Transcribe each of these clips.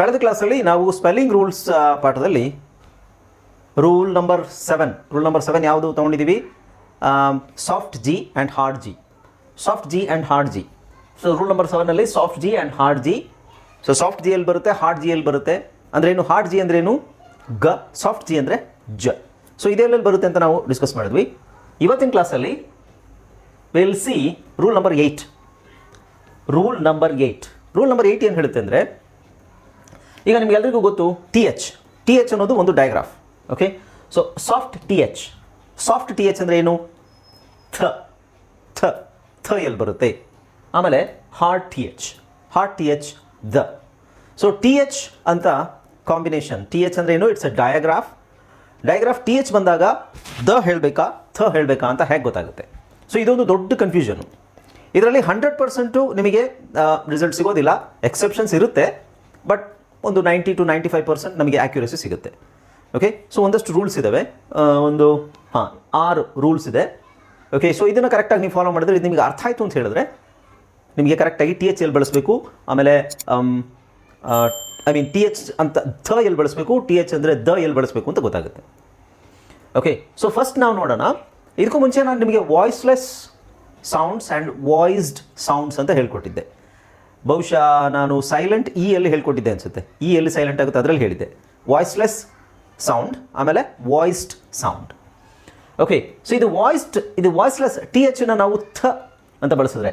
ಕಳೆದ ಕ್ಲಾಸಲ್ಲಿ ನಾವು ಸ್ಪೆಲ್ಲಿಂಗ್ ರೂಲ್ಸ್ ಪಾಠದಲ್ಲಿ rule number seven rule number seven ಯಾವುದು ತೊಗೊಂಡಿದ್ದೀವಿ soft G and hard G soft G and hard G so rule number ಸೆವೆನಲ್ಲಿ soft G and hard G so soft G ಎಲ್ಲಿ ಬರುತ್ತೆ? Hard G ಎಲ್ಲಿ ಬರುತ್ತೆ? ಅಂದ್ರೇನು hard G ಅಂದ್ರೇನು ಗ. Soft G ಅಂದರೆ ಜ. ಸೊ ಇದೆಲ್ಲಲ್ಲಿ ಬರುತ್ತೆ ಅಂತ ನಾವು ಡಿಸ್ಕಸ್ ಮಾಡಿದ್ವಿ. ಇವತ್ತಿನ ಕ್ಲಾಸಲ್ಲಿ will see rule number eight rule number eight rule number eight ಏನು ಹೇಳುತ್ತೆ ಅಂದರೆ ಈಗ ನಿಮಗೆಲ್ಲರಿಗೂ ಗೊತ್ತು ಟಿ ಎಚ್ ಟಿ ಎಚ್ ಅನ್ನೋದು ಒಂದು digraph okay so soft T H soft T H ಅಂದರೆ ಏನು? ಥ ಥ ಥ ಎಲ್ಲಿ ಬರುತ್ತೆ. ಆಮೇಲೆ hard T H hard T H the. So T H ಅಂತ ಕಾಂಬಿನೇಷನ್ ಟಿ ಎಚ್ ಅಂದರೆ ಏನು? It's a digraph digraph T H ಬಂದಾಗ ದ ಹೇಳಬೇಕಾ, ಥ ಹೇಳಬೇಕಾ ಅಂತ ಹೇಗೆ ಗೊತ್ತಾಗುತ್ತೆ? ಸೊ ಇದೊಂದು ದೊಡ್ಡ ಕನ್ಫ್ಯೂಷನು ಇದರಲ್ಲಿ ಹಂಡ್ರೆಡ್ ಪರ್ಸೆಂಟು ನಿಮಗೆ ರಿಸಲ್ಟ್ ಸಿಗೋದಿಲ್ಲ. ಎಕ್ಸೆಪ್ಷನ್ಸ್ ಇರುತ್ತೆ. ಬಟ್ ಒಂದು ninety two ninety five percent ನಮಗೆ ಆ್ಯಕ್ಯುರಸಿ ಸಿಗುತ್ತೆ. ಓಕೆ ಸೊ ಒಂದಷ್ಟು ರೂಲ್ಸ್ ಇದ್ದಾವೆ ಒಂದು, ಹಾಂ, ಆರು ರೂಲ್ಸ್ ಇದೆ. ಓಕೆ ಸೊ ಇದನ್ನು ಕರೆಕ್ಟಾಗಿ ನೀವು ಫಾಲೋ ಮಾಡಿದ್ರೆ ಇದು ನಿಮಗೆ ಅರ್ಥ ಆಯಿತು ಅಂತ ಹೇಳಿದ್ರೆ ನಿಮಗೆ ಕರೆಕ್ಟಾಗಿ ಟಿ ಎಚ್ ಎಲ್ಲಿ ಬಳಸಬೇಕು. ಆಮೇಲೆ ಐ ಮೀನ್ ಟಿ ಎಚ್ ಅಂತ ದ ಎಲ್ಲಿ ಬಳಸಬೇಕು. ಟಿ ಎಚ್ ಅಂದರೆ ದ ಎಲ್ಲಿ ಬಳಸಬೇಕು ಅಂತ ಗೊತ್ತಾಗುತ್ತೆ. ಓಕೆ ಸೊ ಫಸ್ಟ್ ನಾವು ನೋಡೋಣ. ಇದಕ್ಕೂ ಮುಂಚೆ ನಾನು ನಿಮಗೆ voiceless sounds and voiced sounds ಅಂತ ಹೇಳ್ಕೊಟ್ಟಿದ್ದೆ. ಬಹುಶಃ ನಾನು ಸೈಲೆಂಟ್ ಇ ಎಲ್ಲಿ ಹೇಳ್ಕೊಟ್ಟಿದ್ದೆ ಅನಿಸುತ್ತೆ. ಇ ಎಲ್ಲಿ ಸೈಲೆಂಟ್ ಆಗುತ್ತೆ ಅದರಲ್ಲಿ ಹೇಳಿದ್ದೆ. ವಾಯ್ಸ್ಲೆಸ್ ಸೌಂಡ್ ಆಮೇಲೆ ವಾಯ್ಸ್ಡ್ ಸೌಂಡ್ ಓಕೆ ಸೊ ಇದು ವಾಯ್ಸ್ಡ್ ಇದು ವಾಯ್ಸ್ಲೆಸ್ ಟಿ ಎಚ್ನ ನಾವು ಥ ಅಂತ ಬಳಸಿದ್ರೆ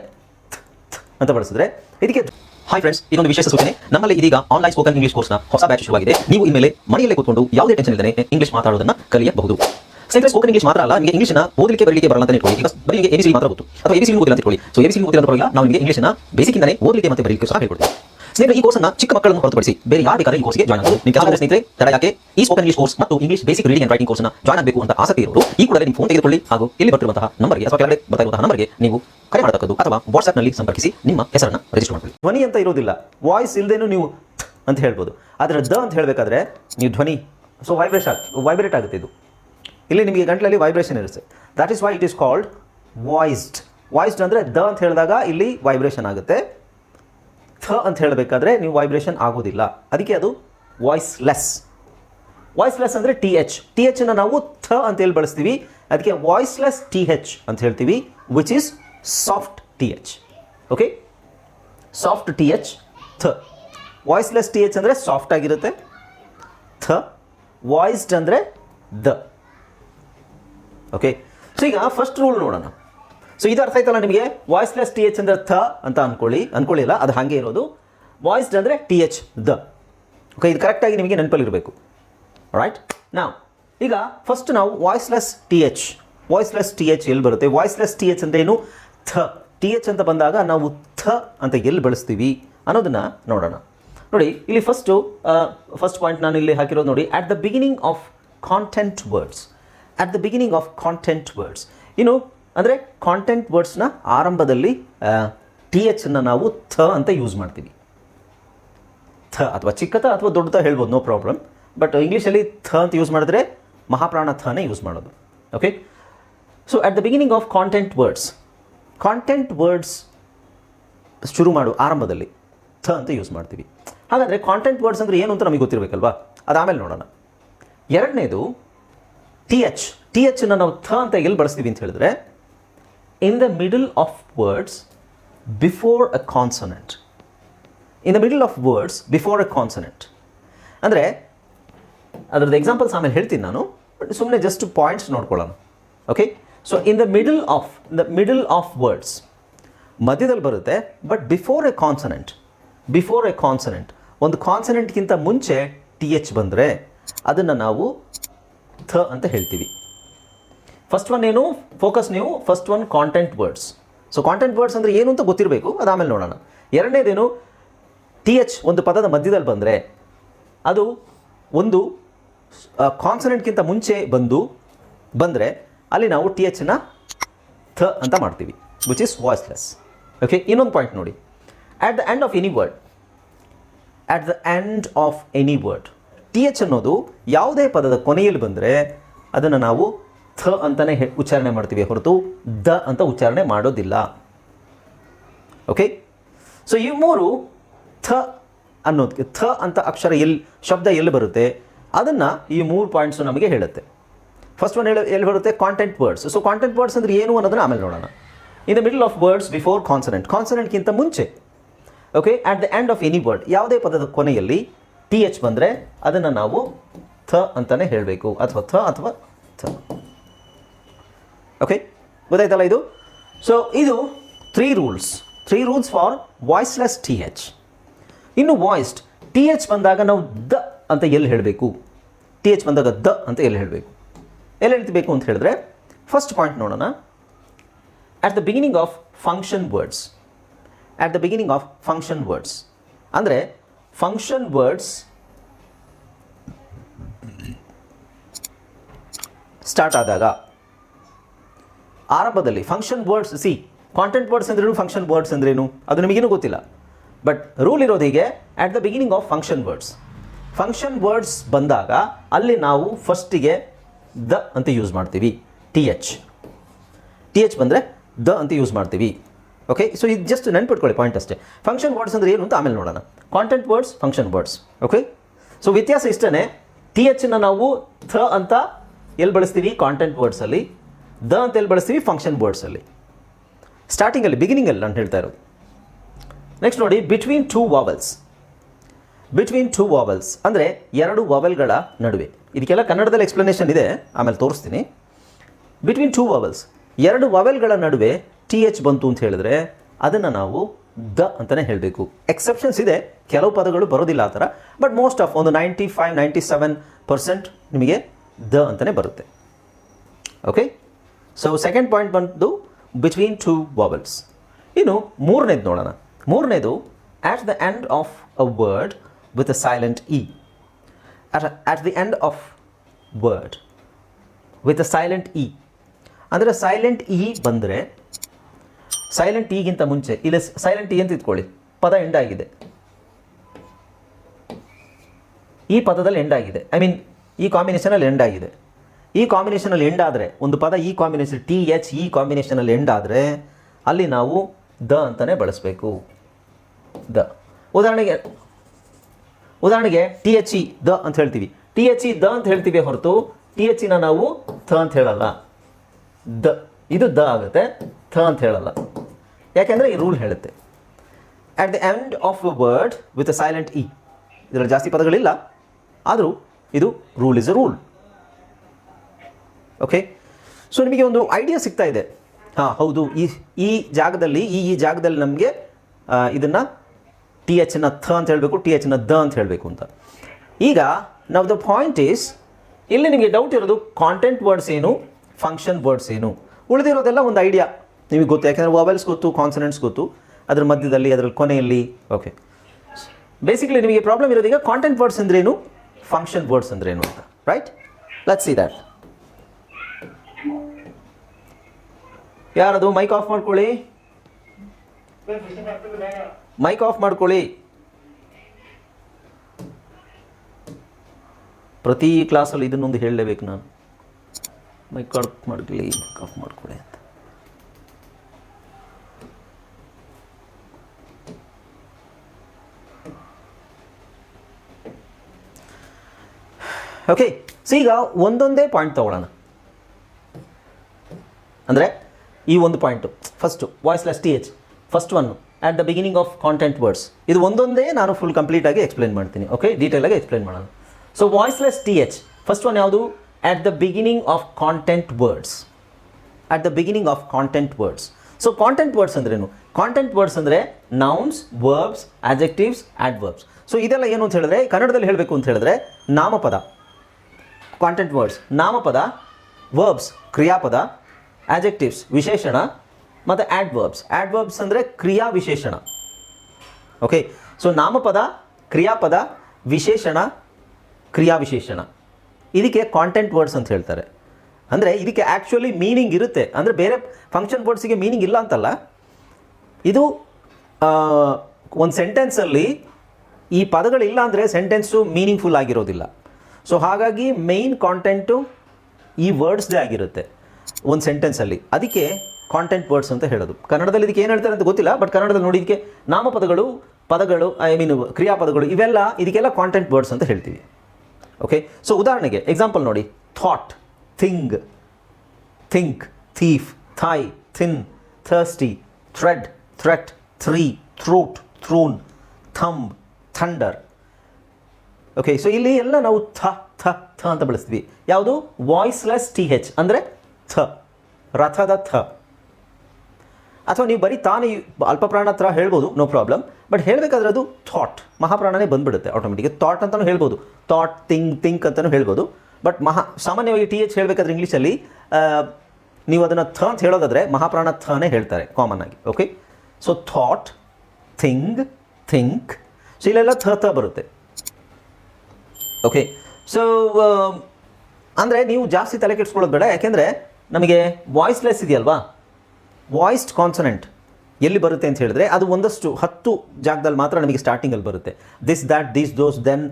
ಅಂತ ಬಳಸಿದ್ರೆ ಇದಕ್ಕೆ ಹಾಯ್ ಫ್ರೆಂಡ್ಸ್ ಇದೊಂದು ವಿಶೇಷ ಸೂಚನೆ. ನಮ್ಮಲ್ಲಿ ಇದೀಗ ಆನ್ಲೈನ್ ಸ್ಪೋಕನ್ ಇಂಗ್ಲಿಷ್ ಕೋರ್ಸ್ನ ಹೊಸ ಬ್ಯಾಚ್ ಶುರುವಾಗಿದೆ. ನೀವು ಇನ್ಮೇಲೆ ಮನೆಯಲ್ಲೇ ಕೂತ್ಕೊಂಡು ಯಾವುದೇ ಟೆನ್ಷನ್ ಇಲ್ಲದೆ ಇಂಗ್ಲಿಷ್ ಮಾತಾಡೋದನ್ನ ಕಲಿಯಬಹುದು. ಸ್ನೇಹಿತರೆ ಸ್ಪೋಕನ್ ಇಂಗ್ಲಿಷ್ ಮಾತ್ರ ಅಲ್ಲ, ನಿಮಗೆ ಇಂಗ್ಲಿಷ್ನ ಓದಲಿಕ್ಕೆ, ಬರಲಿಕ್ಕೆ ಬರಲ್ಲ ಅಂತ ಇಟ್ಕೊಳ್ಳಿ. ಬರೀ ನಿಮಗೆ ಎಬಿಸಿ ಮಾತ್ರ ಗೊತ್ತು. ಅಥವಾ ಎಬಿಸಿ ಓದಿಲ್ಲ ಅಂತ ಇಟ್ಕೊಳ್ಳಿ. ಸೊ ಎಬಿಸಿ ಓದಿಲ್ಲ ಪರವಾಗಿಲ್ಲ ನಾವು ನಿಮಗೆ ಬೇಸಿಕ್ ಇಂದಲೇ ಓದಲಿಕ್ಕೆ ಮತ್ತೆ ಬರಲಿಕ್ಕೆ ಸಹ ಹೇಳ್ಕೊಡ್ತೀವಿ. ಸ್ನೇಹಿತರೆ, ಈ ಕೋರ್ಸ್ನ ಚಿಕ್ಕ ಮಕ್ಕಳನ್ನು ಹೊರತುಪಡಿಸಿ ಬೇರೆ ಯಾರು ಬೇಕಾದ್ರೆ ಈ ಕೋರ್ಸ್ಗೆ ಜಾಯ್ನ್ ಆಗಬಹುದು ನಿಮ್ಮ ಕೆಲವು ಸ್ನೇಹಿತರೆ, ತಡ ಯಾಕೆ? ಈ ಸ್ಪೋಕನ್ ಇಂಗ್ಲಿಷ್ ಕೋರ್ಸ್ ಮತ್ತು English basic reading and writing ಕೋರ್ಸ್ನ ಜಾಯ್ನ್ ಆಗಬೇಕು ಅಂತ ಆಸಕ್ತಿ ಇರೋರು, ಈ ಕೂಡಲೇ ನಿಮ್ಮ ಫೋನ್ ತೆಗೆದುಕೊಳ್ಳಿ ಹಾಗೂ ಇಲ್ಲಿ ಬರ್ತಿರುವಂತಹ ನಂಬರ್ಗೆ ಅಥವಾ ಕೆಳಗಡೆ ಬರ್ತಾ ಇರುವಂತಹ ನಂಬರ್ಗೆ ನೀವು ಕರೆ ಮಾಡತಕ್ಕದ್ದು ಅಥವಾ ವಾಟ್ಸ್ಆಪ್ನಲ್ಲಿ ಸಂಪರ್ಕಿಸಿ ನಿಮ್ಮ ಹೆಸರನ್ನ ರಿಜಿಸ್ಟರ್ ಮಾಡ್ಕೊಳ್ಳಿ. ಧ್ವನಿ ಅಂತ ಇರೋದಿಲ್ಲ. ವಾಯ್ಸ್ ಇಲ್ಲದೇನು ನೀವು ಅಂತ ಹೇಳ್ಬೋದು. ಆದರೆ ದ ಅಂತ ಹೇಳಬೇಕಾದ್ರೆ, ನೀವು ಧ್ವನಿ ಸೊ ವೈಬ್ರೇಟ್ ವೈಬ್ರೇಟ್ ಆಗುತ್ತೆ ಇದು. ಇಲ್ಲಿ ನಿಮಗೆ ಗಂಟಲಲ್ಲಿ ವೈಬ್ರೇಷನ್ ಇರುತ್ತೆ. That is why it is called voiced voiced ಅಂದರೆ ದ ಅಂತ ಹೇಳಿದಾಗ ಇಲ್ಲಿ ವೈಬ್ರೇಷನ್ ಆಗುತ್ತೆ. ಥ ಅಂತ ಹೇಳಬೇಕಾದ್ರೆ ನೀವು ವೈಬ್ರೇಷನ್ ಆಗೋದಿಲ್ಲ. ಅದಕ್ಕೆ ಅದು ವಾಯ್ಸ್ಲೆಸ್ ವಾಯ್ಸ್ಲೆಸ್ ಅಂದರೆ ಟಿ ಎಚ್ ಟಿ ಎಚ್ನ ನಾವು ಥ ಅಂತ ಹೇಳಿ ಬಳಸ್ತೀವಿ. ಅದಕ್ಕೆ ವಾಯ್ಸ್ಲೆಸ್ ಟಿ ಹೆಚ್ ಅಂತ ಹೇಳ್ತೀವಿ which is soft T H okay soft T H ಥ. Voiceless T H ಅಂದರೆ ಸಾಫ್ಟ್ ಆಗಿರುತ್ತೆ. ಥ. ವಾಯ್ಸ್ಡ್ ಅಂದರೆ ದ. ಓಕೆ ಸೊ ಈಗ ಫಸ್ಟ್ ರೂಲ್ ನೋಡೋಣ. ಸೊ ಇದು ಅರ್ಥ ಆಯ್ತಲ್ಲ ನಿಮಗೆ? ವಾಯ್ಸ್ಲೆಸ್ ಟಿ ಎಚ್ ಅಂದರೆ ಥ ಅಂತ ಅನ್ಕೊಳ್ಳಿ. ಅನ್ಕೊಳ್ಳಿಲ್ಲ ಅದು ಹಾಗೆ ಇರೋದು. ವಾಯ್ಸ್ಡ್ ಅಂದರೆ ಟಿ ಎಚ್ ದ ಓಕೆ ಇದು ಕರೆಕ್ಟಾಗಿ ನಿಮಗೆ ನೆನಪಲ್ಲಿರಬೇಕು. ರೈಟ್ ನಾವು ಈಗ ಫಸ್ಟ್ ನಾವು voiceless T H voiceless T H ಎಲ್ಲಿ ಬರುತ್ತೆ? ವಾಯ್ಸ್ಲೆಸ್ ಟಿ ಎಚ್ ಅಂದರೆ ಏನು? ಥ ಟಿ ಎಚ್ ಅಂತ ಬಂದಾಗ ನಾವು ಥ ಅಂತ ಎಲ್ಲಿ ಬಳಸ್ತೀವಿ ಅನ್ನೋದನ್ನು ನೋಡೋಣ. ನೋಡಿ, ಇಲ್ಲಿ ಫಸ್ಟು ಫಸ್ಟ್ ಪಾಯಿಂಟ್ ನಾನು ಇಲ್ಲಿ ಹಾಕಿರೋದು ನೋಡಿ. At the beginning of content words at the beginning of content words ಇನ್ನು ಅಂದರೆ ಕಾಂಟೆಂಟ್ ವರ್ಡ್ಸ್ನ ಆರಂಭದಲ್ಲಿ ಟಿ ಎಚನ್ನು ನಾವು ಥ ಅಂತ ಯೂಸ್ ಮಾಡ್ತೀವಿ. ಥ ಅಥವಾ ಚಿಕ್ಕತ ಅಥವಾ ದೊಡ್ಡತ ಹೇಳ್ಬೋದು ನೋ ಪ್ರಾಬ್ಲಮ್ ಬಟ್ ಇಂಗ್ಲೀಷಲ್ಲಿ ಥ ಅಂತ ಯೂಸ್ ಮಾಡಿದ್ರೆ ಮಹಾಪ್ರಾಣ ಥನೇ ಯೂಸ್ ಮಾಡೋದು. Okay so at the beginning of content words content words ಶುರು ಮಾಡು, ಆರಂಭದಲ್ಲಿ ಥ ಅಂತ ಯೂಸ್ ಮಾಡ್ತೀವಿ. ಹಾಗಾದರೆ ಕಾಂಟೆಂಟ್ ವರ್ಡ್ಸ್ ಅಂದರೆ ಏನು ಅಂತ ನಮಗೆ ಗೊತ್ತಿರಬೇಕಲ್ವಾ? ಅದು ಆಮೇಲೆ ನೋಡೋಣ. ಎರಡನೇದು ಟಿ ಎಚ್ ಟಿ ಎಚ್ನ ನಾವು ಥ ಅಂತ ಎಲ್ಲಿ ಬಳಸ್ತೀವಿ ಅಂತ ಹೇಳಿದ್ರೆ in the middle of words before a consonant in the middle of words before a consonant ಅಂದರೆ, ಅದರದ್ದು ಎಕ್ಸಾಂಪಲ್ಸ್ ಆಮೇಲೆ ಹೇಳ್ತೀನಿ ನಾನು ಬಟ್ ಸುಮ್ಮನೆ ಜಸ್ಟ್ ಪಾಯಿಂಟ್ಸ್ ನೋಡ್ಕೊಳ್ಳೋಣ. Okay so in the middle of the middle of words ಮಧ್ಯದಲ್ಲಿ ಬರುತ್ತೆ but before a consonant before a consonant ಒಂದು ಕಾನ್ಸನೆಂಟ್ಗಿಂತ ಮುಂಚೆ ಟಿ ಎಚ್ ಬಂದರೆ, ಅದನ್ನು ನಾವು ಥ ಅಂತ ಹೇಳ್ತೀವಿ. ಫಸ್ಟ್ ಒನ್ ಏನು? ಫೋಕಸ್ ನೀವು first one content words so content words ಅಂದರೆ ಏನು ಅಂತ ಗೊತ್ತಿರಬೇಕು, ಅದು ನೋಡೋಣ. ಎರಡನೇದೇನು? ಟಿ ಎಚ್ ಒಂದು ಪದದ ಮಧ್ಯದಲ್ಲಿ ಬಂದರೆ, ಅದು ಒಂದು ಕಾನ್ಸನೆಂಟ್ಗಿಂತ ಮುಂಚೆ ಬಂದು, ಬಂದರೆ ಅಲ್ಲಿ ನಾವು ಟಿ ಎಚ್ನ ಥ ಅಂತ ಮಾಡ್ತೀವಿ ವಿಚ್ ಇಸ್ ವಾಯ್ಸ್ಲೆಸ್ ಓಕೆ ಇನ್ನೊಂದು ಪಾಯಿಂಟ್ ನೋಡಿ. At the end of any word at the end of any word T H ಅನ್ನೋದು ಯಾವುದೇ ಪದದ ಕೊನೆಯಲ್ಲಿ ಬಂದರೆ ಅದನ್ನು ನಾವು ಥ ಅಂತಲೇ ಉಚ್ಚಾರಣೆ ಮಾಡ್ತೀವಿ, ಹೊರತು ದ ಅಂತ ಉಚ್ಚಾರಣೆ ಮಾಡೋದಿಲ್ಲ. ಓಕೆ ಸೊ ಈ ಮೂರು ಥ ಅನ್ನೋದಕ್ಕೆ ಥ ಅಂತ ಅಕ್ಷರ ಎಲ್ಲಿ ಶಬ್ದ ಎಲ್ಲಿ ಬರುತ್ತೆ? ಅದನ್ನು ಈ ಮೂರು ಪಾಯಿಂಟ್ಸು ನಮಗೆ ಹೇಳುತ್ತೆ. ಫಸ್ಟ್ ಒನ್ ಹೇಳಿ ಎಲ್ಲಿ ಬರುತ್ತೆ? Content words so content words ಅಂದರೆ ಏನು ಅನ್ನೋದನ್ನ ಆಮೇಲೆ ನೋಡೋಣ. In the middle of words before consonant ಕಾನ್ಸನೆಂಟ್ಗಿಂತ ಮುಂಚೆ. Okay at the end of any word ಯಾವುದೇ ಪದದ ಕೊನೆಯಲ್ಲಿ ಟಿ ಎಚ್ ಬಂದರೆ ಅದನ್ನು ನಾವು ಥ ಅಂತಲೇ ಹೇಳಬೇಕು. ಅಥವಾ ಥ ಅಥವಾ ಥ. ಓಕೆ ಗೊತ್ತಾಯ್ತಲ್ಲ ಇದು? ಸೊ ಇದು three rules three rules for voiceless T H ಇನ್ನು ವಾಯ್ಸ್ಡ್ ಟಿ ಎಚ್ ಬಂದಾಗ ನಾವು ದ ಅಂತ ಎಲ್ಲಿ ಹೇಳಬೇಕು? ಟಿ ಎಚ್ ಬಂದಾಗ ದ ಅಂತ ಎಲ್ಲಿ ಹೇಳಬೇಕು? ಎಲ್ಲಿ ಹೇಳ್ತಬೇಕು ಅಂತ ಹೇಳಿದ್ರೆ ಫಸ್ಟ್ ಪಾಯಿಂಟ್ ನೋಡೋಣ. At the beginning of function words at the beginning of function words ಅಂದರೆ ಫಂಕ್ಷನ್ ವರ್ಡ್ಸ್ ಸ್ಟಾರ್ಟ್ ಆದಾಗ ಆರಂಭದಲ್ಲಿ function words see content words ಅಂದ್ರೇನು ಫಂಕ್ಷನ್ ವರ್ಡ್ಸ್ ಅಂದ್ರೇನು, ಅದು ನಿಮಗೇನು ಗೊತ್ತಿಲ್ಲ. ಬಟ್ ರೂಲ್ ಇರೋದು ಹೀಗೆ at the beginning of function words function words ಬಂದಾಗ ಅಲ್ಲಿ ನಾವು ಫಸ್ಟಿಗೆ ದ ಅಂತ ಯೂಸ್ ಮಾಡ್ತೀವಿ. ಟಿ ಎಚ್ ಟಿ ಎಚ್ ಬಂದರೆ ದ ಅಂತ ಯೂಸ್ ಮಾಡ್ತೀವಿ. ಓಕೆ ಸೊ ಇದು ಜಸ್ಟ್ ನೆನ್ಪಿಟ್ಕೊಳ್ಳಿ ಪಾಯಿಂಟ್ ಅಷ್ಟೇ. ಫಂಕ್ಷನ್ ವರ್ಡ್ಸ್ ಅಂದರೆ ಏನು ಅಂತ ಆಮೇಲೆ ನೋಡೋಣ. Content words function words okay so ವ್ಯತ್ಯಾಸ ಇಷ್ಟೇ ಟಿ ಎಚ್ನ ನಾವು ಥ ಅಂತ ಎಲ್ಲಿ ಬಳಸ್ತೀವಿ? ಕಾಂಟೆಂಟ್ ವರ್ಡ್ಸಲ್ಲಿ ದ ಅಂತ ಎಲ್ಲಿ ಬಳಸ್ತೀವಿ? ಫಂಕ್ಷನ್ ವರ್ಡ್ಸಲ್ಲಿ ಸ್ಟಾರ್ಟಿಂಗಲ್ಲಿ ಬಿಗಿನಿಂಗಲ್ಲಿ ನಾನು ಹೇಳ್ತಾ ಇರೋದು. ನೆಕ್ಸ್ಟ್ ನೋಡಿ between two vowels between two vowels ಅಂದರೆ ಎರಡು ವಾವೆಲ್ಗಳ ನಡುವೆ. ಇದಕ್ಕೆಲ್ಲ ಕನ್ನಡದಲ್ಲಿ ಎಕ್ಸ್ಪ್ಲನೇಷನ್ ಇದೆ. ಆಮೇಲೆ ತೋರಿಸ್ತೀನಿ. ಬಿಟ್ವೀನ್ ಟೂ ವಾವೆಲ್ಸ್ ಎರಡು ವಾವೆಲ್ಗಳ ನಡುವೆ ಟಿ ಎಚ್ ಬಂತು ಅಂತ ಹೇಳಿದ್ರೆ ಅದನ್ನು ನಾವು ದ ಅಂತಲೇ ಹೇಳಬೇಕು. ಎಕ್ಸೆಪ್ಷನ್ಸ್ ಇದೆ. ಕೆಲವು ಪದಗಳು ಬರೋದಿಲ್ಲ ಆ ಥರ ಬಟ್ ಮೋಸ್ಟ್ ಆಫ್ ಒಂದು ninety five ninety seven percent ನಿಮಗೆ ದ ಅಂತಲೇ ಬರುತ್ತೆ. ಓಕೆ ಸೊ ಸೆಕೆಂಡ್ ಪಾಯಿಂಟ್ ಬಂದು ಬಿಟ್ವೀನ್ ಟೂ ವಾವೆಲ್ಸ್ ಇನ್ನು ಮೂರನೇದು ನೋಡೋಣ. ಮೂರನೇದು at the end of a word with a silent e at the end of word with a silent e ಅಂದರೆ silent E ಬಂದರೆ ಸೈಲೆಂಟ್ ಈಗಿಂತ ಮುಂಚೆ, ಇಲ್ಲಿ ಸೈಲೆಂಟ್ ಇ ಅಂತ ಇಟ್ಕೊಳ್ಳಿ. ಪದ ಎಂಡ್ ಆಗಿದೆ. ಈ ಪದದಲ್ಲಿ ಎಂಡ್ ಆಗಿದೆ. ಐ ಮೀನ್ ಈ ಕಾಂಬಿನೇಷನಲ್ಲಿ ಎಂಡ್ ಆಗಿದೆ. ಈ ಕಾಂಬಿನೇಷನಲ್ಲಿ ಎಂಡ್ ಆದರೆ, ಒಂದು ಪದ ಈ ಕಾಂಬಿನೇಷನ್ ಟಿ ಎಚ್ ಈ ಕಾಂಬಿನೇಷನಲ್ಲಿ ಎಂಡ್ ಆದರೆ, ಅಲ್ಲಿ ನಾವು ದ ಅಂತಲೇ ಬಳಸಬೇಕು. ದ. ಉದಾಹರಣೆಗೆ ಉದಾಹರಣೆಗೆ ಟಿ ಎಚ್ ಇ ದ ಅಂತ ಹೇಳ್ತೀವಿ. ಟಿ ಎಚ್ ಇ ದ ಅಂತ ಹೇಳ್ತೀವಿ ಹೊರತು ಟಿ ಎಚ್ ಇನ ನಾವು ಥ ಅಂತ ಹೇಳಲ್ಲ. ದ. ಇದು ದ ಆಗುತ್ತೆ. ಥ ಅಂತ ಹೇಳಲ್ಲ. ಯಾಕೆಂದರೆ ಈ ರೂಲ್ ಹೇಳುತ್ತೆ. At the end of a word with a silent E ಇದರಲ್ಲಿ ಜಾಸ್ತಿ ಪದಗಳಿಲ್ಲ. ಆದರೂ ಇದು rule is a rule okay so ನಿಮಗೆ ಒಂದು ಐಡಿಯಾ ಸಿಗ್ತಾ ಇದೆ. ಹಾಂ, ಹೌದು. ಈ ಈ ಜಾಗದಲ್ಲಿ, ಈ ಈ ಜಾಗದಲ್ಲಿ ನಮಗೆ ಇದನ್ನು ಟಿ ಎಚ್ನ ಥ ಅಂತ ಹೇಳಬೇಕು, ಟಿ ಎಚ್ನ ದ ಅಂತ ಹೇಳಬೇಕು ಅಂತ. ಈಗ ನಾವು ದ ಪಾಯಿಂಟ್ ಈಸ್ ಇಲ್ಲಿ ನಿಮಗೆ ಡೌಟ್ ಇರೋದು ಕಾಂಟೆಂಟ್ ವರ್ಡ್ಸ್ ಏನು ಫಂಕ್ಷನ್ ವರ್ಡ್ಸ್ ಏನು. ಉಳಿದಿರೋದೆಲ್ಲ ಒಂದು ಐಡಿಯಾ ನಿಮಗೆ ಗೊತ್ತು. ಯಾಕೆಂದರೆ ವಾವೆಲ್ಸ್ ಗೊತ್ತು ಕಾನ್ಸನೆಂಟ್ಸ್ ಗೊತ್ತು. ಅದ್ರ ಮಧ್ಯದಲ್ಲಿ ಅದರ ಕೊನೆಯಲ್ಲಿ ಓಕೆ ಬೇಸಿಕಲಿ ನಿಮಗೆ ಪ್ರಾಬ್ಲಮ್ ಇರೋದೀಗ ಕಾಂಟೆಂಟ್ ವರ್ಡ್ಸ್ ಅಂದ್ರೇನು ಫಂಕ್ಷನ್ ವರ್ಡ್ಸ್ ಅಂದ್ರೇನು ಅಂತ ರೈಟ್ ಲೆಟ್ಸ್ ಸಿ ದ್ಯಾಟ್ ಯಾರದು? ಮೈಕ್ ಆಫ್ ಮಾಡ್ಕೊಳ್ಳಿ. ಮೈಕ್ ಆಫ್ ಮಾಡ್ಕೊಳ್ಳಿ. ಪ್ರತಿ ಕ್ಲಾಸಲ್ಲಿ ಇದನ್ನೊಂದು ಹೇಳಲೇಬೇಕು ನಾನು. ಮೈಕ್ ಆಫ್ ಮಾಡ್ಕೊಳ್ಳಿ ಮೈಕ್ ಆಫ್ ಮಾಡ್ಕೊಳ್ಳಿ ಓಕೆ ಸೊ ಈಗ ಒಂದೊಂದೇ ಪಾಯಿಂಟ್ ತಗೊಳ್ಳೋಣ. ಅಂದರೆ ಈ ಒಂದು point first voiceless T H first one at the beginning of content words ಇದು ಒಂದೊಂದೇ ನಾನು ಫುಲ್ ಕಂಪ್ಲೀಟಾಗಿ ಎಕ್ಸ್ಪ್ಲೈನ್ ಮಾಡ್ತೀನಿ ಓಕೆ ಡೀಟೇಲಾಗಿ ಎಕ್ಸ್ಪ್ಲೈನ್ ಮಾಡೋಣ. So voiceless T H first one ಯಾವುದು? At the beginning of content words at the beginning of content words so content words ಅಂದ್ರೇನು? Content words ಅಂದರೆ nouns verbs adjectives adverbs so ಇದೆಲ್ಲ ಏನು ಅಂತ ಹೇಳಿದ್ರೆ, ಕನ್ನಡದಲ್ಲಿ ಹೇಳಬೇಕು ಅಂತ ಹೇಳಿದ್ರೆ ನಾಮಪದ. ಕಾಂಟೆಂಟ್ ವರ್ಡ್ಸ್ ನಾಮಪದ ವರ್ಬ್ಸ್ ಕ್ರಿಯಾಪದ ಆಜೆಕ್ಟಿವ್ಸ್ ವಿಶೇಷಣ, ಮತ್ತು ಆಡ್ವರ್ಬ್ಸ್ ಆಡ್ವರ್ಬ್ಸ್ ಅಂದರೆ ಕ್ರಿಯಾ ವಿಶೇಷಣ. ಓಕೆ ಸೊ ನಾಮಪದ, ಕ್ರಿಯಾಪದ, ವಿಶೇಷಣ, ಕ್ರಿಯಾ ವಿಶೇಷಣ. ಇದಕ್ಕೆ ಕಾಂಟೆಂಟ್ ವರ್ಡ್ಸ್ ಅಂತ ಹೇಳ್ತಾರೆ. ಅಂದರೆ ಇದಕ್ಕೆ ಆ್ಯಕ್ಚುಲಿ ಮೀನಿಂಗ್ ಇರುತ್ತೆ. ಅಂದರೆ ಬೇರೆ ಫಂಕ್ಷನ್ ವರ್ಡ್ಸಿಗೆ ಮೀನಿಂಗ್ ಇಲ್ಲ ಅಂತಲ್ಲ. ಇದು ಒಂದು ಸೆಂಟೆನ್ಸಲ್ಲಿ ಈ ಪದಗಳಿಲ್ಲ ಅಂದರೆ ಸೆಂಟೆನ್ಸು ಮೀನಿಂಗ್ಫುಲ್ ಆಗಿರೋದಿಲ್ಲ. ಸೊ ಹಾಗಾಗಿ ಮೇಯ್ನ್ ಕಾಂಟೆಂಟು ಈ ವರ್ಡ್ಸ್ದೇ ಆಗಿರುತ್ತೆ ಒಂದು ಸೆಂಟೆನ್ಸಲ್ಲಿ ಅದಕ್ಕೆ ಕಾಂಟೆಂಟ್ ವರ್ಡ್ಸ್ ಅಂತ ಹೇಳೋದು. ಕನ್ನಡದಲ್ಲಿ ಇದಕ್ಕೆ ಏನು ಹೇಳ್ತಾರೆ ಅಂತ ಗೊತ್ತಿಲ್ಲ ಬಟ್ ಕನ್ನಡದಲ್ಲಿ ನೋಡಿ ಇದಕ್ಕೆ ನಾಮಪದಗಳು, ಪದಗಳು ಐ ಮೀನ್ ಕ್ರಿಯಾಪದಗಳು, ಇವೆಲ್ಲ ಇದಕ್ಕೆಲ್ಲ ಕಾಂಟೆಂಟ್ ವರ್ಡ್ಸ್ ಅಂತ ಹೇಳ್ತೀವಿ. ಓಕೆ ಸೊ ಉದಾಹರಣೆಗೆ ಎಕ್ಸಾಂಪಲ್ ನೋಡಿ. Thought thing think thief thigh thin thirsty thread threat three throat throne thumb thunder okay so ಇಲ್ಲಿ ಎಲ್ಲ ನಾವು ಥ ಥ ಥ ಅಂತ ಬಳಸ್ತೀವಿ. ಯಾವುದು? ವಾಯ್ಸ್ಲೆಸ್ ಟಿ ಹೆಚ್ ಅಂದರೆ ಥ. ರಥದ ಥ. ಅಥವಾ ನೀವು ಬರೀ ತಾನೇ ಅಲ್ಪಪ್ರಾಣ ಹತ್ರ ಹೇಳ್ಬೋದು ನೋ ಪ್ರಾಬ್ಲಮ್ ಬಟ್ ಹೇಳಬೇಕಾದ್ರೆ ಅದು ಥಾಟ್ ಮಹಾಪ್ರಾಣನೇ ಬಂದ್ಬಿಡುತ್ತೆ ಆಟೋಮೆಟಿಕ್ ಥಾಟ್ ಅಂತಲೂ ಹೇಳ್ಬೋದು. ಥಾಟ್ ಥಿಂಕ್ ಥಿಂಕ್ ಅಂತಲೂ ಹೇಳ್ಬೋದು. ಬಟ್ ಮಹಾ, ಸಾಮಾನ್ಯವಾಗಿ ಟಿ ಎಚ್ ಹೇಳಬೇಕಾದ್ರೆ ಇಂಗ್ಲೀಷಲ್ಲಿ ನೀವು ಅದನ್ನು ಥ ಅಂತ ಹೇಳೋದಾದರೆ ಮಹಾಪ್ರಾಣ ಥನೇ ಹೇಳ್ತಾರೆ ಕಾಮನ್ ಆಗಿ. Okay so thought thing think so ಇಲ್ಲೆಲ್ಲ ಥ ಥ ಬರುತ್ತೆ. ಓಕೆ ಸೊ ಅಂದರೆ ನೀವು ಜಾಸ್ತಿ ತಲೆ ಕೆಡಿಸ್ಕೊಳ್ಳೋದು ಬೇಡ. ಯಾಕೆಂದರೆ ನಮಗೆ ವಾಯ್ಸ್ಲೆಸ್ ಇದೆಯಲ್ವಾ? ವಾಯ್ಸ್ಡ್ ಕಾನ್ಸನೆಂಟ್ ಎಲ್ಲಿ ಬರುತ್ತೆ ಅಂತ ಹೇಳಿದ್ರೆ ಅದು ಒಂದಷ್ಟು ಹತ್ತು ಜಾಗದಲ್ಲಿ ಮಾತ್ರ ನಮಗೆ ಸ್ಟಾರ್ಟಿಂಗಲ್ಲಿ ಬರುತ್ತೆ. This that this those then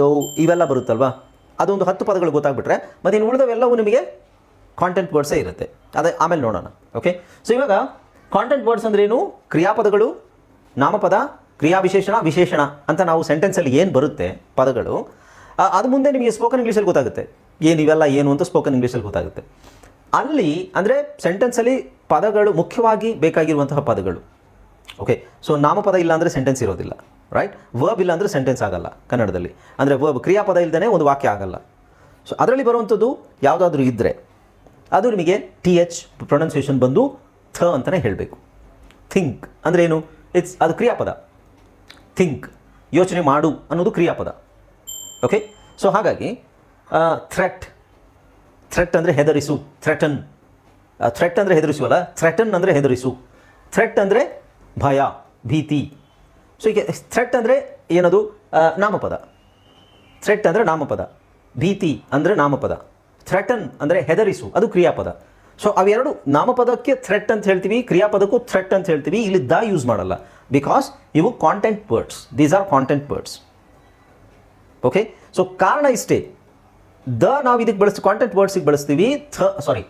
though ಇವೆಲ್ಲ ಬರುತ್ತಲ್ವಾ? ಅದೊಂದು ಹತ್ತು ಪದಗಳು ಗೊತ್ತಾಗ್ಬಿಟ್ರೆ ಮತ್ತು ಇನ್ನು ಉಳಿದವೆಲ್ಲವೂ ನಿಮಗೆ ಕಾಂಟೆಂಟ್ ವರ್ಡ್ಸೇ ಇರುತ್ತೆ. ಅದೇ ಆಮೇಲೆ ನೋಡೋಣ. ಓಕೆ ಸೊ ಇವಾಗ ಕಾಂಟೆಂಟ್ ವರ್ಡ್ಸ್ ಅಂದ್ರೇನು ಕ್ರಿಯಾಪದಗಳು, ನಾಮಪದ, ಕ್ರಿಯಾವಿಶೇಷಣ, ವಿಶೇಷಣ ಅಂತ ನಾವು ಸೆಂಟೆನ್ಸಲ್ಲಿ ಏನು ಬರುತ್ತೆ ಪದಗಳು ಅದು ಮುಂದೆ ನಿಮಗೆ ಸ್ಪೋಕನ್ ಇಂಗ್ಲೀಷಲ್ಲಿ ಗೊತ್ತಾಗುತ್ತೆ. ಏನು ಇವೆಲ್ಲ ಏನು ಅಂತ ಸ್ಪೋಕನ್ ಇಂಗ್ಲೀಷಲ್ಲಿ ಗೊತ್ತಾಗುತ್ತೆ. ಅಲ್ಲಿ, ಅಂದರೆ ಸೆಂಟೆನ್ಸಲ್ಲಿ ಪದಗಳು ಮುಖ್ಯವಾಗಿ ಬೇಕಾಗಿರುವಂತಹ ಪದಗಳು. ಓಕೆ ಸೊ ನಾಮಪದ ಇಲ್ಲ ಅಂದರೆ ಸೆಂಟೆನ್ಸ್ ಇರೋದಿಲ್ಲ ರೈಟ್ ವರ್ಬ್ ಇಲ್ಲ ಅಂದರೆ ಸೆಂಟೆನ್ಸ್ ಆಗಲ್ಲ ಕನ್ನಡದಲ್ಲಿ. ಅಂದರೆ ವರ್ಬ್ ಕ್ರಿಯಾಪದ ಇಲ್ಲದೇ ಒಂದು ವಾಕ್ಯ ಆಗಲ್ಲ. ಸೊ ಅದರಲ್ಲಿ ಬರುವಂಥದ್ದು ಯಾವುದಾದ್ರೂ ಇದ್ದರೆ ಅದು ನಿಮಗೆ ಟಿ ಎಚ್ ಪ್ರೊನೌನ್ಸಿಯೇಷನ್ ಬಂದು ಥ ಅಂತಲೇ ಹೇಳಬೇಕು. ಥಿಂಕ್ ಅಂದರೆ ಏನು? ಇಟ್ಸ್ ಅದು ಕ್ರಿಯಾಪದ. ಥಿಂಕ್ ಯೋಚನೆ ಮಾಡು ಅನ್ನೋದು ಕ್ರಿಯಾಪದ. ಓಕೆ ಸೊ ಹಾಗಾಗಿ ಥ್ರೆಟ್ ಥ್ರೆಟ್ ಅಂದರೆ ಹೆದರಿಸು. ಥ್ರೆಟನ್ ಥ್ರೆಟ್ ಅಂದರೆ ಹೆದರಿಸುವಲ್ಲ? ಥ್ರೆಟನ್ ಅಂದರೆ ಹೆದರಿಸು. ಥ್ರೆಟ್ ಅಂದರೆ ಭಯ, ಭೀತಿ. ಸೊ ಈಗ ಥ್ರೆಟ್ ಅಂದರೆ ಏನದು? ನಾಮಪದ. ಥ್ರೆಟ್ ಅಂದರೆ ನಾಮಪದ. ಭೀತಿ ಅಂದರೆ ನಾಮಪದ. ಥ್ರೆಟನ್ ಅಂದರೆ ಹೆದರಿಸು. ಅದು ಕ್ರಿಯಾಪದ. ಸೊ ಅವೆರಡು ನಾಮಪದಕ್ಕೆ ಥ್ರೆಟ್ ಅಂತ ಹೇಳ್ತೀವಿ, ಕ್ರಿಯಾಪದಕ್ಕೂ ಥ್ರೆಟ್ ಅಂತ ಹೇಳ್ತೀವಿ. ಇಲ್ಲಿ ದ ಯೂಸ್ ಮಾಡಲ್ಲ. ಬಿಕಾಸ್ ಇವು content words these are content words okay so ಕಾರಣ ಇಷ್ಟೇ. ದ ನಾವು ಇದಕ್ಕೆ ಬಳಸ್ತೀವಿ ಕಾಂಟೆಂಟ್ ವರ್ಡ್ಸಿಗೆ ಬಳಸ್ತೀವಿ, ಥ ಸಾರಿ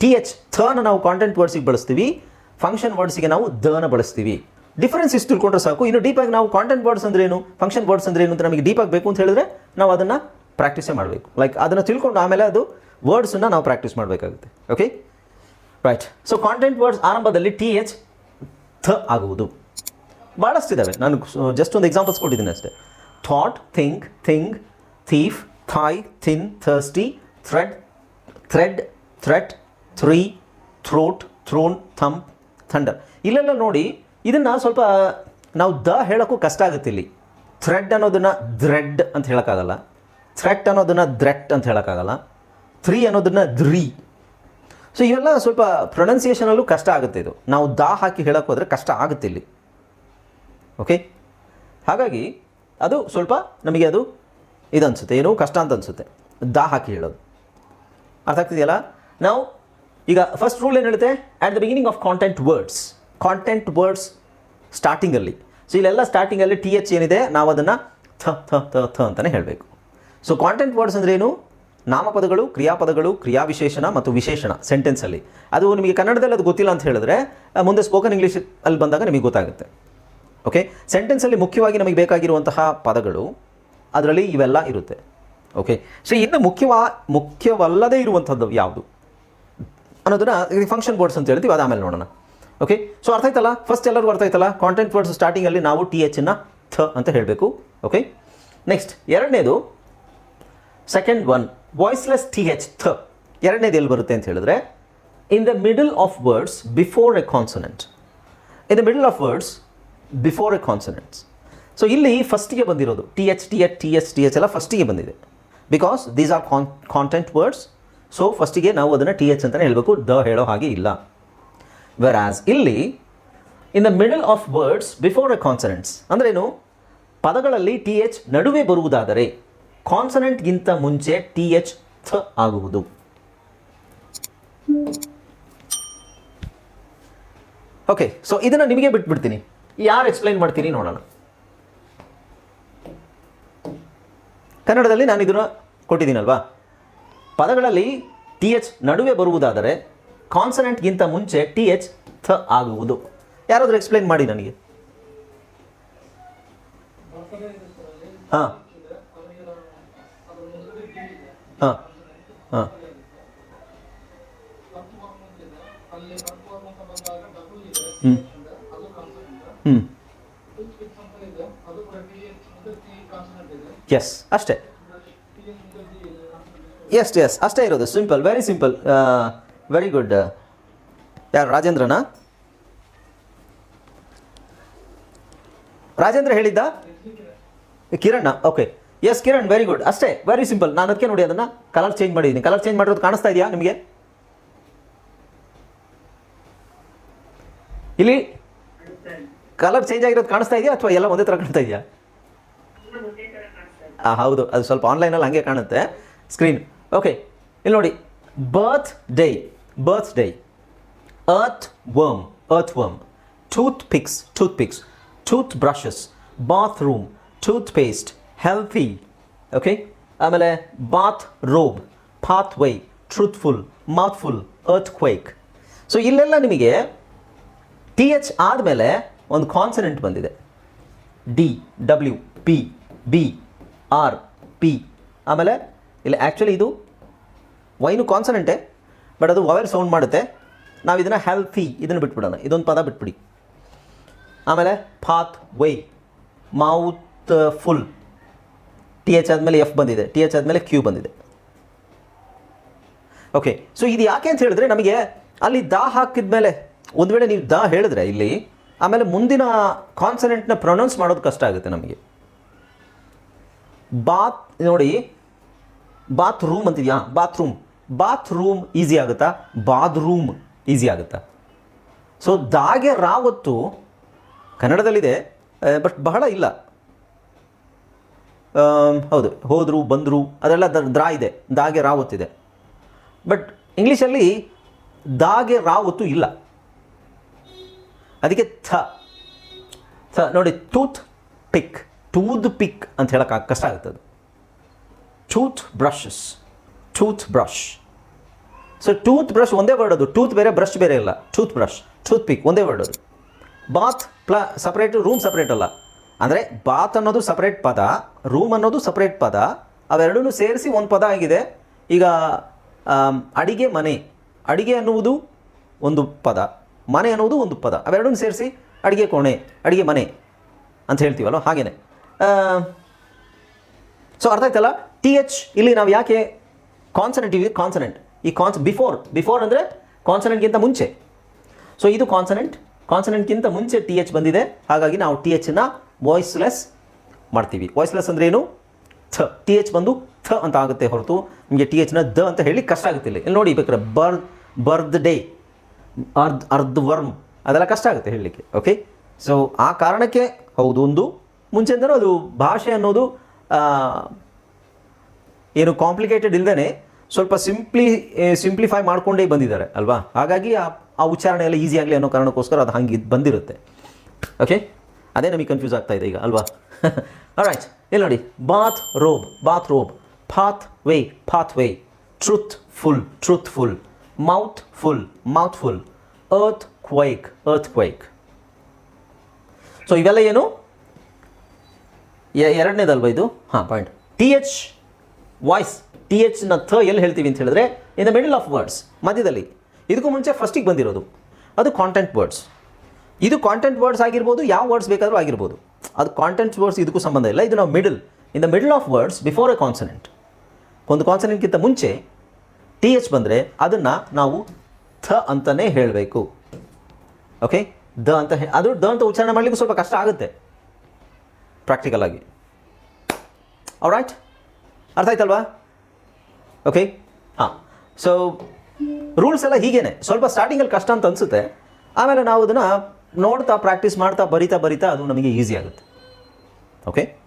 ಟಿ ಎಚ್ ಥನ ನಾವು ಕಾಂಟೆಂಟ್ ವರ್ಡ್ಸಿಗೆ ಬಳಸ್ತೀವಿ ಫಂಕ್ಷನ್ ವರ್ಡ್ಸಿಗೆ ನಾವು ದನ ಬಳಸ್ತೀವಿ. ಡಿಫರೆನ್ಸ್ ಇಷ್ಟು ತಿಳ್ಕೊಂಡ್ರೆ ಸಾಕು. ಇನ್ನು ಡೀಪಾಗಿ ನಾವು ಕಾಂಟೆಂಟ್ ವರ್ಡ್ಸ್ ಅಂದ್ರೆ ಏನು ಫಂಕ್ಷನ್ ವರ್ಡ್ಸ್ ಅಂದ್ರೆ ಏನು ಅಂತ ನಮಗೆ ಡೀಪಾಗಿ ಬೇಕು ಅಂತ ಹೇಳಿದ್ರೆ ನಾವು ಅದನ್ನು ಪ್ರಾಕ್ಟೀಸೇ ಮಾಡಬೇಕು. ಲೈಕ್ ಅದನ್ನು ತಿಳ್ಕೊಂಡು ಆಮೇಲೆ ಅದು ವರ್ಡ್ಸನ್ನು ನಾವು ಪ್ರಾಕ್ಟೀಸ್ ಮಾಡಬೇಕಾಗುತ್ತೆ. Okay right so content words ಆರಂಭದಲ್ಲಿ ಟಿ ಎಚ್ ಥ ಆಗುವುದು. ಭಾಳಷ್ಟಿದ್ದಾವೆ ನಾನು ಜಸ್ಟ್ ಒಂದು ಎಕ್ಸಾಂಪಲ್ಸ್ ಕೊಟ್ಟಿದ್ದೀನಿ ಅಷ್ಟೇ. Thought, think, thing, thief, thigh, thin, thirsty, thread thread, threat, three, throat, throne thump thunder. ಇಲ್ಲೆಲ್ಲ ನೋಡಿ, ಇದನ್ನು ಸ್ವಲ್ಪ ನಾವು ದ ಹೇಳೋಕ್ಕೂ ಕಷ್ಟ ಆಗುತ್ತೆ ಇಲ್ಲಿ. ಥ್ರೆಡ್ ಅನ್ನೋದನ್ನು ದ್ರೆಡ್ ಅಂತ ಹೇಳೋಕ್ಕಾಗಲ್ಲ. ಥ್ರೆಟ್ ಅನ್ನೋದನ್ನು ದ್ರೆಟ್ ಅಂತ ಹೇಳೋಕ್ಕಾಗಲ್ಲ. ಥ್ರೀ ಅನ್ನೋದನ್ನು ದ್ರೀ. ಸೊ ಇವೆಲ್ಲ ಸ್ವಲ್ಪ ಪ್ರೊನೌನ್ಸಿಯೇಷನಲ್ಲೂ ಕಷ್ಟ ಆಗುತ್ತೆ ಇದು. ನಾವು ದಾ ಹಾಕಿ ಹೇಳೋಕ್ಕೋದ್ರೆ ಕಷ್ಟ ಆಗುತ್ತೆ ಇಲ್ಲಿ. ಓಕೆ ಹಾಗಾಗಿ ಅದು ಸ್ವಲ್ಪ ನಮಗೆ ಅದು ಇದನ್ಸುತ್ತೆ, ಏನು ಕಷ್ಟ ಅಂತ ಅನಿಸುತ್ತೆ ದಾ ಹಾಕಿ ಹೇಳೋದು. ಅರ್ಥ ಆಗ್ತಿದೆಯಲ್ಲ? ನಾವು ಈಗ ಫಸ್ಟ್ ರೂಲ್ ಏನು ಹೇಳುತ್ತೆ? At the beginning of content words content words ಸ್ಟಾರ್ಟಿಂಗಲ್ಲಿ ಸೊ ಇಲ್ಲೆಲ್ಲ ಸ್ಟಾರ್ಟಿಂಗಲ್ಲಿ ಟಿ ಎಚ್ ಏನಿದೆ? ನಾವು ಅದನ್ನು ಥ ಥ ಥ ಥ ಅಂತಲೇ ಹೇಳಬೇಕು. ಸೊ ಕಾಂಟೆಂಟ್ ವರ್ಡ್ಸ್ ಅಂದ್ರೆ ಏನು? ನಾಮಪದಗಳು, ಕ್ರಿಯಾಪದಗಳು, ಕ್ರಿಯಾವಿಶೇಷಣ ಮತ್ತು ವಿಶೇಷಣ ಸೆಂಟೆನ್ಸಲ್ಲಿ ಅದು ನಿಮಗೆ ಕನ್ನಡದಲ್ಲಿ ಅದು ಗೊತ್ತಿಲ್ಲ ಅಂತ ಹೇಳಿದ್ರೆ ಮುಂದೆ ಸ್ಪೋಕನ್ ಇಂಗ್ಲೀಷ್ ಅಲ್ಲಿ ಬಂದಾಗ ನಿಮಗೆ ಗೊತ್ತಾಗುತ್ತೆ. ಓಕೆ ಸೆಂಟೆನ್ಸಲ್ಲಿ ಮುಖ್ಯವಾಗಿ ನಮಗೆ ಬೇಕಾಗಿರುವಂತಹ ಪದಗಳು, ಅದರಲ್ಲಿ ಇವೆಲ್ಲ ಇರುತ್ತೆ. ಓಕೆ ಸೊ ಇನ್ನು ಮುಖ್ಯವಾ, ಮುಖ್ಯವಲ್ಲದೆ ಇರುವಂಥದ್ದು ಯಾವುದು? ಅನ್ನೋದನ್ನ ಫಂಕ್ಷನ್ ವರ್ಡ್ಸ್ ಅಂತ ಹೇಳ್ತೀವಿ ಅದು ಆಮೇಲೆ ನೋಡೋಣ. ಓಕೆ ಸೊ ಅರ್ಥ ಆಯ್ತಲ್ಲ? ಫಸ್ಟ್ ಎಲ್ಲರಿಗೂ ಅರ್ಥ ಆಯ್ತಲ್ಲ? ಕಾಂಟೆಂಟ್ ವರ್ಡ್ಸ್ ಸ್ಟಾರ್ಟಿಂಗಲ್ಲಿ ನಾವು ಟಿ ಎಚ್ನ ಥ ಅಂತ ಹೇಳಬೇಕು. ಓಕೆ ನೆಕ್ಸ್ಟ್ ಎರಡನೇದು second one voiceless T H ಥ ಎರಡನೇದು ಎಲ್ಲಿ ಬರುತ್ತೆ ಅಂತ ಹೇಳಿದ್ರೆ in the middle of words before a consonant in the middle of words before a consonants so ಇಲ್ಲಿ ಫಸ್ಟಿಗೆ ಬಂದಿರೋದು T H T H T H T H ಎಲ್ಲ ಫಸ್ಟಿಗೆ ಬಂದಿದೆ. Because these are con content words so ಫಸ್ಟಿಗೆ ನಾವು ಅದನ್ನು T H ಅಂತಲೇ ಹೇಳಬೇಕು, ದ ಹೇಳೋ ಹಾಗೆ ಇಲ್ಲ. ವೆರ್ ಆಸ್ ಇಲ್ಲಿ in the middle of words before a consonants ಅಂದ್ರೇನು? ಪದಗಳಲ್ಲಿ ಟಿ ಎಚ್ ನಡುವೆ ಬರುವುದಾದರೆ ಕಾನ್ಸನೆಂಟ್ಗಿಂತ ಮುಂಚೆ ಟಿ ಎಚ್ ಥ ಆಗುವುದು. ಓಕೆ ಸೊ ಇದನ್ನು ನಿಮಗೆ ಬಿಟ್ಬಿಡ್ತೀನಿ. ಯಾರು ಎಕ್ಸ್ಪ್ಲೈನ್ ಮಾಡ್ತೀನಿ ನೋಡೋಣ. ಕನ್ನಡದಲ್ಲಿ ನಾನು ಇದನ್ನು ಕೊಟ್ಟಿದ್ದೀನಲ್ವಾ? ಪದಗಳಲ್ಲಿ ಟಿ ಎಚ್ ನಡುವೆ ಬರುವುದಾದರೆ ಕಾನ್ಸನೆಂಟ್ಗಿಂತ ಮುಂಚೆ ಟಿ ಎಚ್ ಥ ಆಗುವುದು. ಯಾರಾದರೂ ಎಕ್ಸ್ಪ್ಲೈನ್ ಮಾಡಿ ನನಗೆ. ಹಾಂ. ಹಾಂ. ಹಾಂ. ಹ್ಞೂ ಎಸ್ ಅಷ್ಟೇ. ಎಸ್ ಎಸ್ ಅಷ್ಟೇ ಇರೋದು. Simple very simple very good ಯಾರು, ರಾಜೇಂದ್ರನಾ? ರಾಜೇಂದ್ರ ಹೇಳಿದ್ದ? Kiran okay yes Kiran very good ಅಷ್ಟೇ ವೆರಿ ಸಿಂಪಲ್ ನಾನು ಅದಕ್ಕೆ ನೋಡಿ ಅದನ್ನು ಕಲರ್ ಚೇಂಜ್ ಮಾಡಿದ್ದೀನಿ. ಕಲರ್ ಚೇಂಜ್ ಮಾಡಿರೋದು ಕಾಣಿಸ್ತಾ ಇದೆಯಾ ನಿಮಗೆ? ಇಲ್ಲಿ ಕಲರ್ ಚೇಂಜ್ ಆಗಿರೋದು ಕಾಣಿಸ್ತಾ ಇದೆಯಾ ಅಥವಾ ಎಲ್ಲ ಒಂದೇ ಥರ ಕಾಣ್ತಾ ಇದೆಯಾ? ಹಾಂ ಹೌದು. ಅದು ಸ್ವಲ್ಪ ಆನ್ಲೈನಲ್ಲಿ ಹಂಗೆ ಕಾಣುತ್ತೆ. ಸ್ಕ್ರೀನ್ ಓಕೆ ಇಲ್ಲಿ ನೋಡಿ. Birthday birthday earthworm earthworm toothpicks toothpicks toothbrushes bathroom toothpaste healthy okay ಆಮೇಲೆ bathrobe pathway truthful mouthful earthquake so ಇಲ್ಲೆಲ್ಲ ನಿಮಗೆ ಟಿ ಎಚ್ ಆದಮೇಲೆ ಒಂದು ಕಾನ್ಸನೆಂಟ್ ಬಂದಿದೆ. D W P B R P ಆಮೇಲೆ ಇಲ್ಲಿ ಆ್ಯಕ್ಚುಲಿ ಇದು ವೈನು ಕಾನ್ಸನೆಂಟೇ ಬಟ್ ಅದು ವವೆಲ್ ಸೌಂಡ್ ಮಾಡುತ್ತೆ. ನಾವು ಇದನ್ನು ಹೆಲ್ಫಿ ಇದನ್ನು ಬಿಟ್ಬಿಡೋಣ. ಇದೊಂದು ಪದ ಬಿಟ್ಬಿಡಿ. ಆಮೇಲೆ pathway mouthful T H ಆದಮೇಲೆ ಎಫ್ ಬಂದಿದೆ. ಟಿ ಎಚ್ ಆದಮೇಲೆ ಕ್ಯೂ ಬಂದಿದೆ. ಓಕೆ ಸೊ ಇದು ಯಾಕೆ ಅಂತ ಹೇಳಿದ್ರೆ ನಮಗೆ ಅಲ್ಲಿ ದಾ ಹಾಕಿದ ಮೇಲೆ ಒಂದು ವೇಳೆ ನೀವು ದಾ ಹೇಳಿದ್ರೆ ಇಲ್ಲಿ ಆಮೇಲೆ ಮುಂದಿನ ಕಾನ್ಸನೆಂಟ್ನ ಪ್ರೊನೌನ್ಸ್ ಮಾಡೋದು ಕಷ್ಟ ಆಗುತ್ತೆ ನಮಗೆ. ಬಾತ್ ನೋಡಿ ಬಾತ್ ರೂಮ್ ಅಂತಿದ್ಯಾ? ಬಾತ್ರೂಮ್ ಬಾತ್ರೂಮ್ ಈಸಿ ಆಗುತ್ತಾ? ಬಾತ್ರೂಮ್ ಈಸಿ ಆಗುತ್ತಾ? ಸೊ ದಾಗೆ ರಾವತ್ತು ಕನ್ನಡದಲ್ಲಿದೆ ಬಟ್ ಬಹಳ ಇಲ್ಲ. ಹೌದು, ಹೋದರು, ಬಂದರು, ಅದೆಲ್ಲ ದ್ರಾ ಇದೆ. ದಾಗೆ ರಾವತ್ತಿದೆ ಬಟ್ ಇಂಗ್ಲೀಷಲ್ಲಿ ದಾಗೆ ರಾವತ್ತು ಇಲ್ಲ. ಅದಕ್ಕೆ ಥ. ಥ ನೋಡಿ ಟೂತ್ ಪಿಕ್ ಟೂತ್ ಪಿಕ್ ಅಂತ ಹೇಳಕ್ಕೆ ಕಷ್ಟ ಆಗುತ್ತೆ ಅದು. Tooth brushes tooth brush so tooth brush ಒಂದೇ ವರ್ಡ್ ಅದು. ಟೂತ್ ಬೇರೆ ಬ್ರಷ್ ಬೇರೆ ಇಲ್ಲ. ಟೂತ್ ಬ್ರಷ್ ಟೂತ್ ಪಿಕ್ ಒಂದೇ ವರ್ಡ್ ಅದು. ಬಾತ್ ಪ್ಲ ಸಪ್ರೇಟ್ ರೂಮ್ ಸಪ್ರೇಟ್ ಅಲ್ಲ. ಅಂದರೆ ಬಾತ್ ಅನ್ನೋದು ಸಪ್ರೇಟ್ ಪದ ರೂಮ್ ಅನ್ನೋದು ಸಪ್ರೇಟ್ ಪದ ಅವೆರಡೂ ಸೇರಿಸಿ ಒಂದು ಪದ ಆಗಿದೆ. ಈಗ ಅಡಿಗೆ ಮನೆ. ಅಡಿಗೆ ಅನ್ನುವುದು ಒಂದು ಪದ. ಮನೆ ಅನ್ನೋದು ಒಂದು ಪದ. ಅವೆರಡನ್ನು ಸೇರಿಸಿ ಅಡುಗೆ ಕೋಣೆ, ಅಡುಗೆ ಮನೆ ಅಂತ ಹೇಳ್ತೀವಲ್ಲ, ಹಾಗೇನೆ. ಸೊ ಅರ್ಥ ಆಯ್ತಲ್ಲ? ಟಿ ಎಚ್ ಇಲ್ಲಿ ನಾವು ಯಾಕೆ ಕಾನ್ಸನೆಂಟ್ ಇವಿ ಕಾನ್ಸನೆಂಟ್ ಈ ಕಾನ್ಸ್ ಬಿಫೋರ್ ಬಿಫೋರ್ ಅಂದರೆ ಕಾನ್ಸನೆಂಟ್ಗಿಂತ ಮುಂಚೆ. ಸೊ ಇದು ಕಾನ್ಸನೆಂಟ್ ಕಾನ್ಸನೆಂಟ್ಗಿಂತ ಮುಂಚೆ ಟಿ ಎಚ್ ಬಂದಿದೆ. ಹಾಗಾಗಿ ನಾವು ಟಿ ಎಚ್ನ ವಾಯ್ಸ್ಲೆಸ್ ಮಾಡ್ತೀವಿ. ವಾಯ್ಸ್ಲೆಸ್ ಅಂದರೆ ಏನು? ಥ. ಟಿ ಎಚ್ ಬಂದು ಥ ಅಂತ ಆಗುತ್ತೆ ಹೊರತು. ನಿಮಗೆ ಟಿ ಎಚ್ನ ದ ಅಂತ ಹೇಳಿ ಕಷ್ಟ ಆಗುತ್ತಿಲ್ಲ. ಇಲ್ಲಿ ನೋಡಿ ಬೇಕಾದ್ರೆ ಬರ್ ಬರ್ತ್ ಡೇ ಅರ್ಧ ಅರ್ಧ ವರ್ಮ್ ಅದೆಲ್ಲ ಕಷ್ಟ ಆಗುತ್ತೆ ಹೇಳಲಿಕ್ಕೆ ಓಕೆ ಸೊ ಆ ಕಾರಣಕ್ಕೆ ಹೌದು ಒಂದು. ಮುಂಚೆಂದನೂ ಅದು ಭಾಷೆ ಅನ್ನೋದು ಏನು ಕಾಂಪ್ಲಿಕೇಟೆಡ್ ಇಲ್ಲದೇ ಸ್ವಲ್ಪ ಸಿಂಪ್ಲಿ ಸಿಂಪ್ಲಿಫೈ ಮಾಡ್ಕೊಂಡೇ ಬಂದಿದ್ದಾರೆ, ಅಲ್ವಾ? ಹಾಗಾಗಿ ಆ ಆ ಉಚ್ಚಾರಣೆ ಎಲ್ಲ ಈಸಿ ಆಗಲಿ ಅನ್ನೋ ಕಾರಣಕ್ಕೋಸ್ಕರ ಅದು ಹಂಗೆ ಬಂದಿರುತ್ತೆ ಓಕೆ ಅದೇ ನಮಗೆ ಕನ್ಫ್ಯೂಸ್ ಆಗ್ತಾ ಇದೆ ಈಗ, ಅಲ್ವಾ? ರೈಟ್ ಇಲ್ಲಿ ನೋಡಿ bathrobe bathrobe pathway pathway truthful truthful mouthful earthquake, quake earthquake so ಇವೆಲ್ಲ ಏನು? ಎರಡನೇದಲ್ವಾ ಇದು? ಹಾಂ point T H voice T ಎಚ್ನ ಥ ಎಲ್ಲಿ ಹೇಳ್ತೀವಿ ಅಂತ ಹೇಳಿದ್ರೆ in the middle of words ಮಧ್ಯದಲ್ಲಿ. ಇದಕ್ಕೂ ಮುಂಚೆ ಫಸ್ಟಿಗೆ ಬಂದಿರೋದು. ಅದು ಕಾಂಟೆಂಟ್ ವರ್ಡ್ಸ್ ಇದು ಕಾಂಟೆಂಟ್ ವರ್ಡ್ಸ್ ಆಗಿರ್ಬೋದು ಯಾವ ವರ್ಡ್ಸ್ ಬೇಕಾದರೂ ಆಗಿರ್ಬೋದು. ಅದು ಕಾಂಟೆಂಟ್ ವರ್ಡ್ಸ್ ಇದಕ್ಕೂ ಸಂಬಂಧ ಇಲ್ಲ. ಇದು ನಾವು middle in the middle of words before a consonant ಒಂದು ಕಾನ್ಸನೆಂಟ್ಗಿಂತ ಮುಂಚೆ ಟಿ ಎಚ್ ಬಂದರೆ ಅದನ್ನು ನಾವು ಥ ಅಂತಲೇ ಹೇಳಬೇಕು. ಓಕೆ ದ ಅಂತ ಹೇ ಅದು ದ ಅಂತ ಉಚ್ಚಾರಣೆ ಮಾಡಲಿಕ್ಕೆ ಸ್ವಲ್ಪ ಕಷ್ಟ ಆಗುತ್ತೆ. ಪ್ರಾಕ್ಟಿಕಲ್ ಆಗಿ. ರೈಟ್ ಅರ್ಥ ಆಯ್ತಲ್ವಾ? ಓಕೆ ಹಾಂ. ಸೊ ರೂಲ್ಸ್ ಎಲ್ಲ ಹೀಗೇನೆ. ಸ್ವಲ್ಪ ಸ್ಟಾರ್ಟಿಂಗಲ್ಲಿ ಕಷ್ಟ ಅಂತ ಅನಿಸುತ್ತೆ. ಆಮೇಲೆ ನಾವು ಅದನ್ನು ನೋಡ್ತಾ ಪ್ರಾಕ್ಟೀಸ್ ಮಾಡ್ತಾ ಬರಿತಾ ಬರಿತಾ ಅದು ನಮಗೆ ಈಸಿ ಆಗುತ್ತೆ. ಓಕೆ